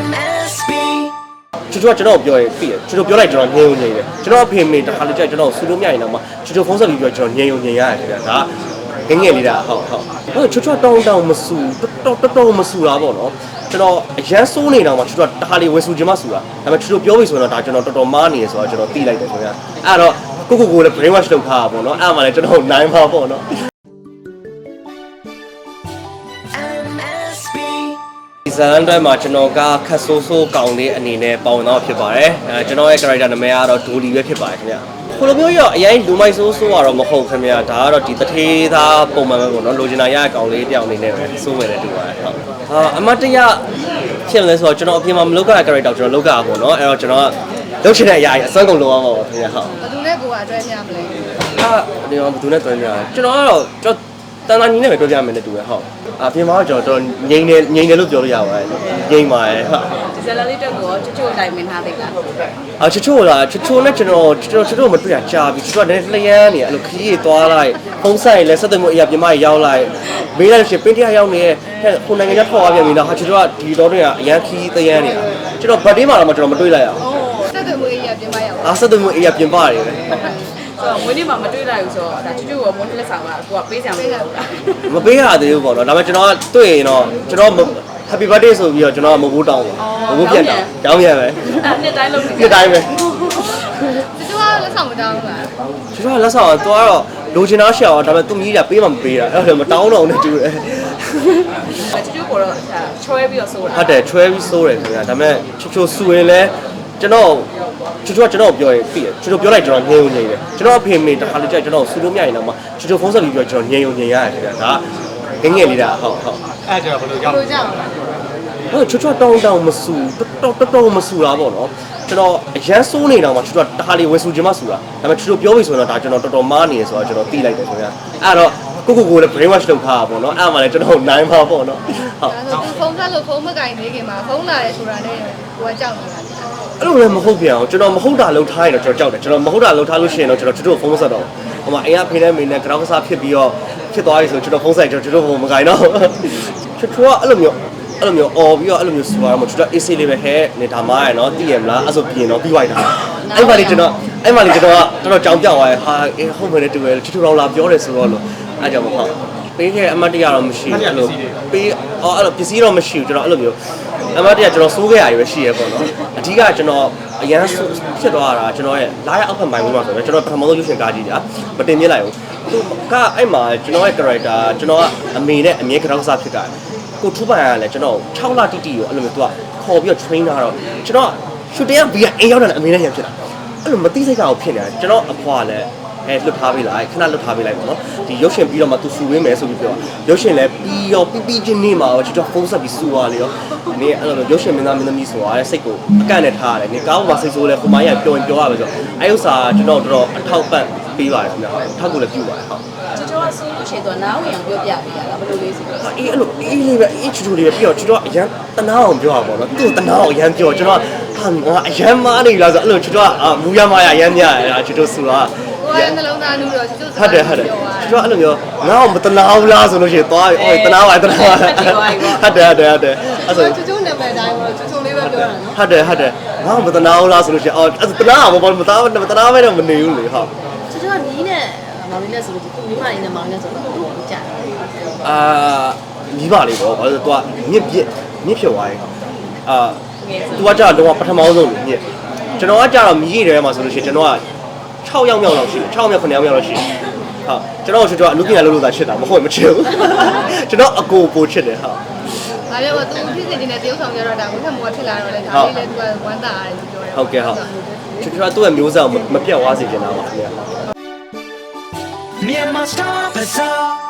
MSB ချူချူကကျွန်တော်ကိုပြောရင်ပြီးရချူချူပြောလိုက်ကျွန်တော်ငြိမ်ုံငြိမ်တယ်ကျွန်တော်အဖေမေတခါလေကြာကျွန်တော်ကိုဆူလို့မရရင်တော့မှချူချူဖုန်းဆက်ပြီးပြောကျွန်တော်ငြိမ်ုံငြိမ်ရတယ်ခင်ဗျာဒါငငယ်လေးတာဟုတ်ဟုတ်ဟုတ်ချူချူတောင်းတောင်းမဆူတော်တော်တော်မဆူတာပေါ့နော်ကျွန်တော်အရန်စိုးနေတော့မှချူချူတခါလေဝယ်ဆူခြင်းမဆူတာဒါပေမဲ့ချူချူပြောပြီဆိုတော့ဒါကျွန်တော်တော်တော်မားနေရဆိုတော့ကျွန်တော်သိလိုက်တယ်ခင်ဗျာအဲ့တော့ကိုကိုကိုလည်း brain wash လုပ်ထားတာပေါ့နော်အဲ့မှာလည်းကျွန်တော်နိုင်ပါပေါ့နော် ဇန်တိုင်းမှာကျွန်တော်ကခတ်ဆိုးဆိုးကောင်လေးအနေနဲ့ပေါဝင်တော့ဖြစ်ပါတယ်အဲကျွန်တော်ရဲ့ character နာမည်ကတော့ဒိုလီပဲဖြစ်ပါတယ်ခင်ဗျခုလိုမျိုးရောအရင်လူမိုက်ဆိုးဆိုးကတော့မဟုတ်ခင်ဗျဒါကတော့ဒီတထေးသားပုံမှန်ပဲပေါ့နော်လိုချင်တာရတဲ့ကောင်လေးတယောက်အနေနဲ့ပဲစိုးမယ်တဲ့တူပါတယ်ဟုတ်အာအမတ်တရဖြစ်လဲဆိုတော့ကျွန်တော်အပြင်မှာမလုပ်ကြတဲ့ character ကိုကျွန်တော်လုပ်ကြတာပေါ့နော်အဲ့တော့ကျွန်တော်ကလုပ်ချင်တဲ့အရာကြီးအစွမ်းကုန်လုပ်အောင်ပါပေါ့ခင်ဗျဟုတ်ဘယ်သူနဲ့ကိုကအတွဲမြမလဲအာဒီမှာဘယ်သူနဲ့တွဲပြရလဲကျွန်တော်ကတော့ကျွန် တော်တန်တန်ညီနဲ့ပဲတွဲပြမယ်နဲ့တူရဟုတ်အပြင်မှာတော့ကျွန်တော်ငိမ့်နေငိမ့်တယ်လို့ပြောလို့ရပါတယ်ငိမ့်ပါတယ်ဟုတ်ဒီဇယ်လာလေးတက်ကိုချွတ်ချွတ်တိုင်မင်ထားသေးလားအာချချိုလားချချိုနဲ့ကျွန်တော်ကျွန်တော်ချချိုမတွေ့ရကြာပြီချချိုကလည်းလျန်းနေအဲ့လိုခရီးတွေသွားလိုက်ဖုံးဆိုင်လဲဆက်သွယ်မှုအရာပြမကြီးရောက်လိုက်မေးလိုက်လို့ရှိရင်ပင်းတရားရောက်နေရဲ့ဟဲ့ခုနိုင်ငံခြားထောက်သွားပြန်ပြီလားဟာချချိုကဒီတော့တွေကအရန်ခီးသယန်းနေတာကျွန်တော်ဗတ်တေးမှာတော့ကျွန်တော်မတွေ့လိုက်ရအောင်ဆက်သွယ်မှုအေးရပြင်မရအောင်အာဆက်သွယ်မှုအရာပြင်ပါတယ် ဆိုတော့ဝင်းနေမှာမတွေ့လိုက်ဘူးဆိုတော့ဒါချွတ်ချွတ်ကိုမွန်းလက်ဆောင်ကကိုကပေးကြမှာလို့လားမပေးရသေးဘူးပေါ့နော်ဒါပေမဲ့ကျွန်တော်ကတွေ့ရင်တော့ကျွန်တော် Happy birthday ဆိုပြီးတော့ကျွန်တော်မဟုတ်တောင်းပါမဟုတ်ပြန်တောင်းတောင်းရပဲအဲ့နှစ်တိုင်းလုပ်နေဒီတိုင်းပဲသူကလက်ဆောင်မတောင်းဘူးလားကျွန်တော်လက်ဆောင်တော့တော့လိုချင်တာရှာတော့ဒါပေမဲ့သူမြည်တာပေးမှမပေးတာအဲ့တော့မတောင်းတော့နဲ့တူတယ်ချွတ်ချွတ်ကိုတော့ချွဲပြီးတော့ဆိုတာဟုတ်တယ် travel ဆိုးတယ်ခင်ဗျာဒါပေမဲ့ချိုချိုဆူရင်လည်းကျွန်တော် ချိုချိုကကျွန်တော်ပြောရင်ပြီးရချိုချိုပြောလိုက်ကျွန်တော်ငြိမ်ုံငြိမ်တယ်ကျွန်တော်အဖေမေတခါလေကြာကျွန်တော်ဆူလို့မရရင်တော့မှချိုချိုဖုန်းဆက်ပြီးပြောကျွန်တော်ငြိမ်ုံငြိမ်ရတယ်ခင်ဗျာဒါငငယ်လေးတာဟုတ်ဟုတ်အဲ့ဒါဘယ်လိုကြောင့်လိုကြအောင်လားဟုတ်ချိုချိုတောင်းတောင်းမဆူတော်တော်တော်မဆူတာပေါ့နော်ကျွန်တော်အရန်စိုးနေတော့မှချိုချိုတခါလေဝယ်ဆူခြင်းမဆူတာဒါပေမဲ့ချိုချိုပြောပြီဆိုတော့ဒါကျွန်တော်တော်တော်မားနေရဆိုတော့ကျွန်တော်သိလိုက်တယ်ခင်ဗျာအဲ့တော့ကိုကိုကိုလည်း brain wash လုပ်ထားတာပေါ့နော်အဲ့မှာလည်းကျွန်တော်နိုင်ပါပေါ့နော်ဟုတ်ဒါဆိုသူဖုန်းဆက်လို့ဖုန်းမကင်သေးခင်မှာဖုန်းလာရဲဆိုတာနဲ့ကိုကကြောက်နေတာ အဲ့လိုလည်းမဟုတ်ပြန်အောင်ကျွန်တော်မဟုတ်တာလှုပ်ထားရင်တော့ကျွန်တော်ကြောက်တယ်ကျွန်တော်မဟုတ်တာလှုပ်ထားလို့ရှိရင်တော့ကျွန်တော်တို့ဖုန်းမဆက်တော့ဟိုမှာအိမ်ကဖေးနဲ့မေနဲ့ကြောက်ကစားဖြစ်ပြီးတော့ဖြစ်သွားပြီဆိုကျွန်တော်ဖုန်းဆက်ကျွန်တော်တို့ဖုန်းမကင်တော့ချွတ်ချွတ်အဲ့လိုမျိုးအဲ့လိုမျိုးအော်ပြီးတော့အဲ့လိုမျိုးစူရမှာကျွန်တော် AC လေးပဲဟဲ့နေဒါမှရယ်နော်သိရမလားအဲ့ဆိုပြင်တော့ပြီးသွားတာအဲ့မှာလေကျွန်တော်အဲ့မှာလေကျွန်တော်ကတော်တော်ကြောင်ပြောက်သွားရဟာအေးဟုတ်မယ်တူတယ်ချွတ်ချွတ်တော့လာပြောတယ်ဆိုတော့လို့အဲ့ကြောင့်မဟုတ်ပေးခဲ့အမတ်တရတော့မရှိဘူးအဲ့လိုပေးအော်အဲ့လိုပစ္စည်းတော့မရှိဘူးကျွန်တော်အဲ့လိုမျိုး အမတ်တရကျွန်တော်စိုးခဲ့ရရွယ်ရှိရပေါ့နော်အဓိကကျွန်တော်အရန်ဖြစ်သွားတာကျွန်တော်ရဲ့လာရအောက်ဖက်မိုင်းဝင်မှာဆိုတော့ကျွန်တော်ပထမဆုံးရုပ်ရှင်ကားကြည့်တာမတင်ပြလိုက်ဘူးသူကအဲ့မှာကျွန်တော်ရဲ့ character ကျွန်တော်ကအမေနဲ့အမြဲကြောက်စားဖြစ်တာကိုထူပန်ကလည်းကျွန်တော်6လတိတိကိုအဲ့လိုမျိုးသူကခေါ်ပြီးတော့ train ထားတော့ကျွန်တော် shooting ကဘီကအိမ်ရောက်တယ်အမေနဲ့ရံဖြစ်တာအဲ့လိုမသိစိတ်ကောင်ဖြစ်နေတာကျွန်တော်အဖွာလည်း အဲလွတ်ထားပေးလိုက်ခဏလွတ်ထားပေးလိုက်ပေါ့နော်ဒီရုပ်ရှင်ပြီးတော့မှသူစူဝင်းမယ်ဆိုပြီးပြောရုပ်ရှင်လည်းပြီးရောပြီးပြီးချင်းနေမှာရောကျွန်တော်ဖုန်းဆက်ပြီးစူသွားလေရောဒီအဲ့လိုရုပ်ရှင်မင်းသားမင်းသမီးဆိုတော့စိတ်ကိုအကန့်နဲ့ထားရတယ်နေကောင်းပါစိတ်ဆိုးလဲဟိုမကြီးကပြောရင်ပြောရပဲဆိုတော့အဲဥစ္စာကျွန်တော်တော်တော်အထောက်ပံ့ပေးပါတယ်ခင်ဗျာထောက်ကိုလည်းပြုပါတယ်ဟုတ်ချွတ်ချွတ်ကဆိုလို့ရှိရင်တော့နားဝင်အောင်ပြောပြပေးရတာဘယ်လိုလေးဆိုတော့အေးအဲ့လိုအေးလေးပဲအေးချူချူလေးပဲပြီးတော့ကျွန်တော်အရန်တနာအောင်ပြောတာပေါ့နော်သူ့တနာအောင်အရန်ပြောကျွန်တော် ဟာငါအရန်မားနေလားဆိုအဲ့လိုကျွန်တော်ကမူရမားရအရန်မြရကျွန်တော်ဆိုတာကိုကနှလုံးသားနူးတော့ကျွတ်ဟုတ်တယ်ဟုတ်တယ်ကျွန်တော်အဲ့လိုမျိုးငါ့ကိုမတနာဘူးလားဆိုလို့ရှိရင်သွားပြီအော်တနာပါတနာပါဟုတ်တယ်ဟုတ်တယ်ဟုတ်တယ်အဲ့ဆိုကျွတ်ကျွတ်နာမည်တိုင်းတော့ကျွတ်ကျွတ်လေးပဲပြောတာနော်ဟုတ်တယ်ဟုတ်တယ်ငါ့ကိုမတနာဘူးလားဆိုလို့ရှိရင်အော်အဲ့တနာပါဘာမတနာမတနာပဲတော့မနေဘူးလေဟုတ်ချွတ်ချွတ်ကနီးနဲ့မောင်လေးနဲ့ဆိုလို့ဒီမိမလေးနဲ့မောင်လေးနဲ့ဆိုတော့တို့ကိုကြာတယ်အာမိဘလေးပေါ့ဘာလို့လဲသူကမြစ်ပြစ်မြစ်ဖြုတ်သွားရင်အာ သူကကြာတော့ပထမဆုံးလို့မြစ်ကျွန်တော်ကကြာတော့မြည်ရဲမှာဆိုလို့ရှိရင်ကျွန်တော်က6ယောက်မြောက်လောက်ရှိတယ်6ယောက်မြောက်9ယောက်မြောက်လောက်ရှိတယ်ဟုတ်ကျွန်တော်ကျွန်တော်အလူကင်ရလို့လို့သာချစ်တာမဟုတ်မချစ်ဘူးကျွန်တော်အကိုပိုချစ်တယ်ဟုတ်ဒါပေမဲ့သူဖြစ်စီနေတဲ့တရုပ်ဆောင်ကြတော့ဒါဝိထက်မောဖြစ်လာတော့လေဒါလေးလည်းသူကဝမ်းသာရတယ်ပြောတယ်ဟုတ်ကဲ့ဟုတ်ကျွန်တော်သူ့ရဲ့မျိုးဆက်ကိုမပြတ်သွားစေချင်တာပါခင်ဗျာ Myanmar Star Bazaar